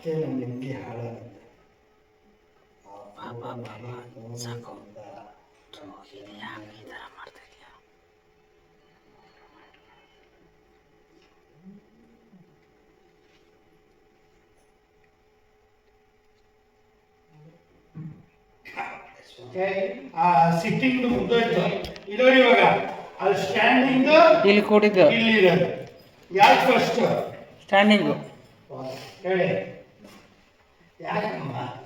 ಮತ್ತೆ ನಮ್ಮ ನೆಮ್ಮದಿ ಹಾಳಾಗುತ್ತೆ. ತಗೊಂಡು ಬಂದ. ಓಕೆ ಆ ಸಿಟ್ಟಿಂಗ್ ಮುಗ್ದೋಯ್ತು. ಇದು ಇವಾಗ ಅಲ್ಲಿ ಸ್ಟ್ಯಾಂಡಿಂಗ್ ಇಲ್ಲಿ ಕೂಡಿದ್ದು. ಇಲ್ಲಿ ಯಾಕೆ ಯಾರು ಫಸ್ಟ್ ಸ್ಟ್ಯಾಂಡಿಂಗು ಹೇಳಿ. Di 们